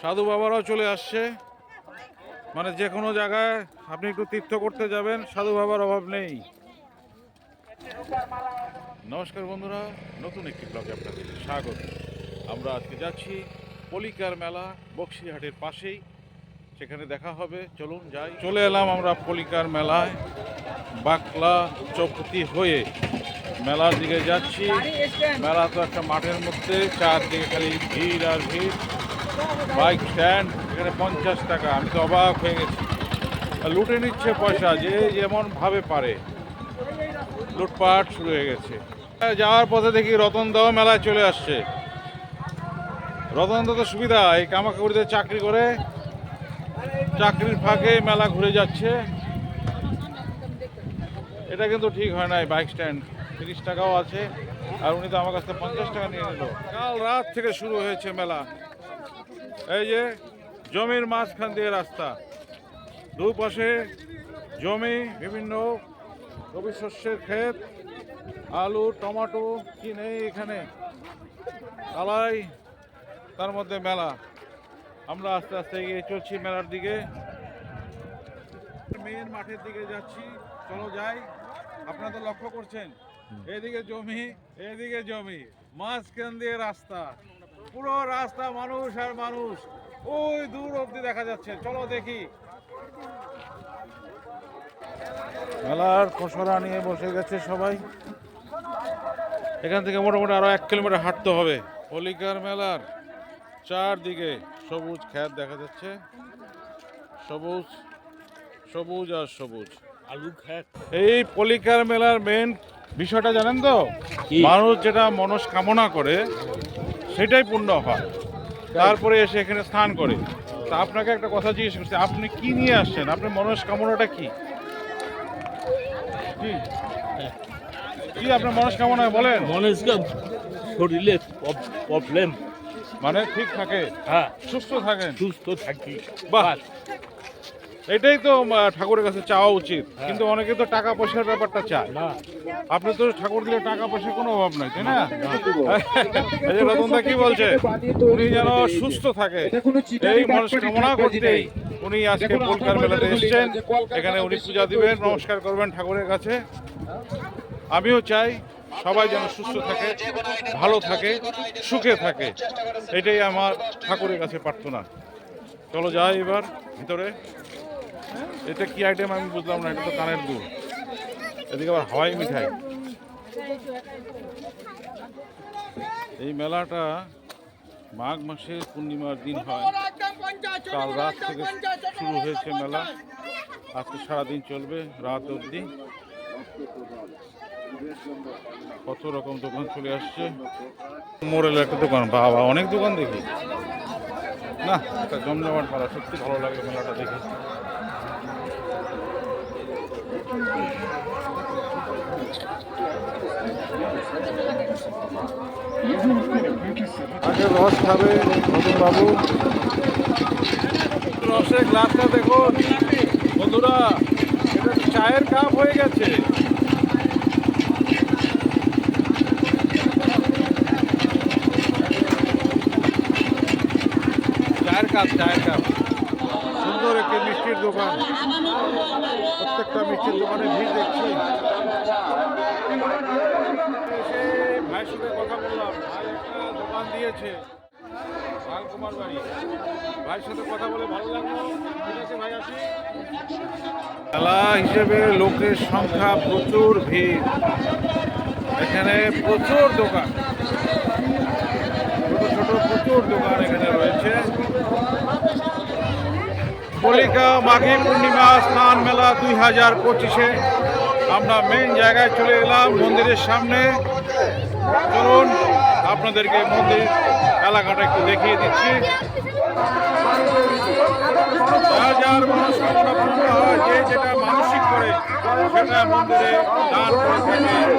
সাধু বাবারাও চলে আসছে। মানে যে কোনো জায়গায় আপনি একটু তীর্থ করতে যাবেন, সাধু বাবার অভাব নেই। নমস্কার বন্ধুরা, নতুন একটি ব্লগে আপনাদের স্বাগত। আমরা আজকে যাচ্ছি পলিকার মেলা বক্সিহাটের পাশেই। সেখানে দেখা হবে, চলুন যাই। চলে এলাম আমরা পলিকার মেলায়। বাকলা চৌপতি হয়ে মেলার দিকে যাচ্ছি। মেলা তো একটা মাঠের মধ্যে, চারদিকে খালি ভিড় আর ভিড়। বাইক স্ট্যান্ড এখানে পঞ্চাশ টাকা। আমি তো অবাক হয়ে গেছি। লুটে নিচ্ছে পয়সা, যে যেমন ভাবে পারে। লুটপাট শুরু হয়ে গেছে। যাওয়ার পথে দেখি রতন দাও মেলায় চলে আসছে। রতনদা তো সুবিধা, এই কামাকাকুড়িতে চাকরি করে। চাকরির ফাঁকে মেলা ঘুরে যাচ্ছে। এটা কিন্তু ঠিক হয় নাই বাইক স্ট্যান্ড তিরিশ টাকাও আছে। আর উনি তো আমার কাছ থেকে পঞ্চাশ টাকা নিয়ে নিল। কাল রাত থেকে শুরু হয়েছে মেলা। এই যে জমির মাঝখান দিয়ে রাস্তা। দুপাশে জমি বিভিন্ন রবি শস্যের ক্ষেত আলু টমেটো কি নেই এখানে। কালাই তার মধ্যে মেলা। আমরা আস্তে আস্তে এগিয়ে চলছি মেলার দিকে। মেন মাঠের দিকে যাচ্ছি। চলো যাই। আপনারা তো লক্ষ্য করছেন। এদিকে জমি এদিকে জমি। মাঝখান দিয়ে রাস্তা। পুরো রাস্তা মানুষ আর মানুষ। ওই দূর অবধি দেখা যাচ্ছে। চলো দেখি। মেলার খসড়া নিয়ে বসে গেছে সবাই। এখান থেকে মোটামুটি আরও এক কিলোমিটার হাঁটতে হবে। পলিকার মেলার চারদিকে সবুজ খ্যাত দেখা যাচ্ছে। সবুজ সবুজ আর সবুজ। আলু খ্যাত। এই পলিকার মেলার মেন বিষয়টা জানেন তো? মানুষ যেটা মনস্কামনা করে সেটাই পূর্ণ হয়। তারপরে এসে এখানে স্নান করে। তা আপনাকে একটা কথা জিজ্ঞেস করছি আপনি কি নিয়ে আসছেন? আপনার মনস্কামনাটা কি? কি? আপনার মনস্কামনা বলেন? মানুষকে শরীরে প্রবলেম মানে ঠিক থাকে? হ্যাঁ। সুস্থ থাকেন? সুস্থ থাকি। বাহ। এটাই তো ঠাকুরের কাছে চাওয়া উচিত। হ্যাঁ। কিন্তু অনেকে তো টাকা পয়সার ব্যাপারটা চায়। আপনি তো ঠাকুর দিলে টাকা পয়সার কোনো অভাব নাই তাই না? রতনদা কি বলছে? উনি যেন সুস্থ থাকে। এই মানুষ কামনা করতেই উনি আজকে কলকার মেলাতে এসেছেন। এখানে উনি পূজা দিবেন নমস্কার করবেন ঠাকুরের কাছে। আমিও চাই সবাই যেন সুস্থ থাকে ভালো থাকে সুখে থাকে। এটাই আমার ঠাকুরের কাছে প্রার্থনা। চলো যাই এবার ভিতরে। এটা কি আইটেম আমি বুঝলাম না, এটা তো কানের দুধ এদিকে আবার হাওয়াই মিঠাই। এই মেলাটা মাঘ মাসের পূর্ণিমার দিন হয়। কাল রাত থেকে শুরু হয়েছে মেলা। আজকে সারাদিন চলবে, রাত অবধি। কত রকম দোকান চলে আসছে। মোড়েল একটা দোকান, বাবা, অনেক দোকান দেখি। না, একটা জমজমাট মেলা, সত্যি ভালো লাগে মেলাটা দেখে। আগে রস খাবে নতুন বাবু রসের গ্লাসটা দেখুন বন্ধুরা চায়ের কাপ হয়ে গেছে। চায়ের কাপ চায়ের কাপ। সুন্দর একটি মিষ্টির দোকান। প্রত্যেকটা মিষ্টির দোকানে ভিড় দেখছি। ভাইয়ের সাথে কথা বললাম। ভাই একটা দোকান দিয়েছে। লাল কুমার বাড়ি। ভাইয়ের সাথে কথা বলে ভালো লাগল। ঠিক আছে ভাই, আসি। মেলা হিসেবে লোকের সংখ্যা প্রচুর ভিড়। এখানে প্রচুর দোকান। ছোট ছোট প্রচুর দোকান এখানে রয়েছে। পলিকা মাঘী পূর্ণিমা, স্নান মেলা দুই হাজার পঁচিশে আমরা মেন জায়গায় চলে এলাম মন্দিরের সামনে। চলুন, আপনাদেরকে মন্দির এলাকাটা একটু দেখিয়ে দিচ্ছি। যে যেটা মানসিক করে, সেটা মন্দিরে দান করে থাকে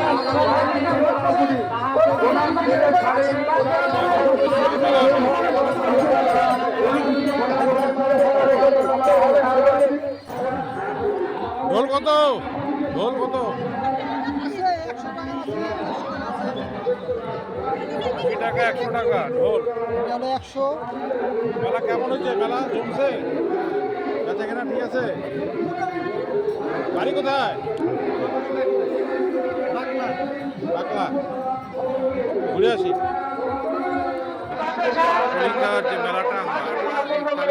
ঢোল কত? ঢোল টাকা একশো টাকা ঢোল। এটা একশো। মেলা কেমন হয়েছে? মেলা জমছে? বেচা কেনা ঠিক আছে? বাড়ি কোথায়? বাকলা। ঘুরে আসি। যে কালী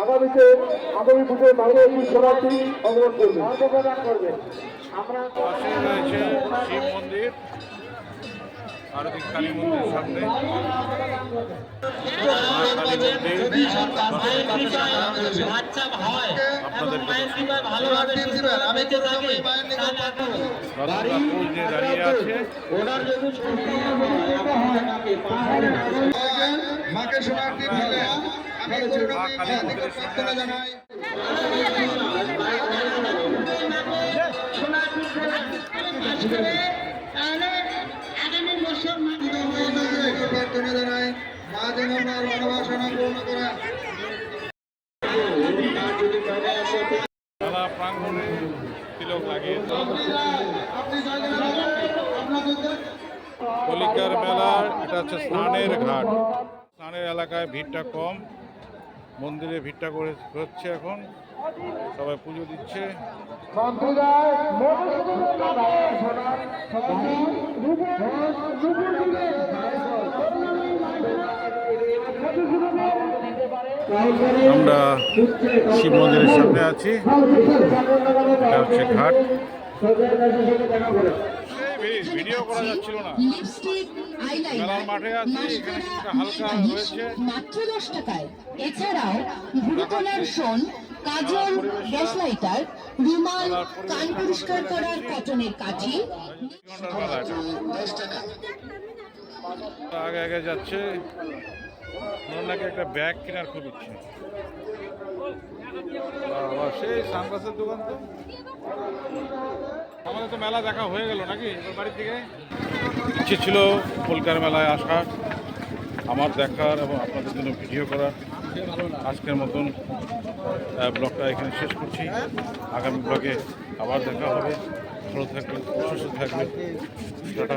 আগামীতে আগামী বাইরে একটি শরণার্থী অংশগ্রহণ করবে। পাশে রয়েছে শিব মন্দির কালী মন্দির সামনে। দাঁড়িয়ে আছে মাকে আমি মা কালী মন্দিরের সামনে মেলা প্রাঙ্গণে তিলক লাগিয়ে কলিকার মেলার এটা হচ্ছে স্নানের ঘাট। স্নানের এলাকায় ভিড়টা কম। মন্দিরে ভিড়টা করে হচ্ছে এখন। সবাই পুজো দিচ্ছে। আমরা শিব মন্দিরের সামনে আছি। এটা হচ্ছে ঘাট। ভিডিও করা যাচ্ছিল না। মেলার মাঠে আছি, এখানে হালকা রয়েছে। মাত্র দশ টাকায়। এছাড়াও ভুরু কলার শোন কাজল গ্যাস লাইটার রুমাল কান পরিষ্কার করার কটনের কাঠি। আগে আগে যাচ্ছে। ওনার নাকি একটা ব্যাগ কেনার খুব ইচ্ছে। সেই সানগ্লাসের দোকান তো। আমাদের তো মেলা দেখা হয়ে গেল নাকি বাড়ির থেকে ইচ্ছে ছিল কলকার মেলায় আসার আমার দেখার এবং আপনাদের জন্য ভিডিও করার। আজকের মতন ব্লগটা এখানে শেষ করছি। আগামী ব্লগে আবার দেখা হবে। ভালো থাকবে সুস্থ থাকবে টাটা।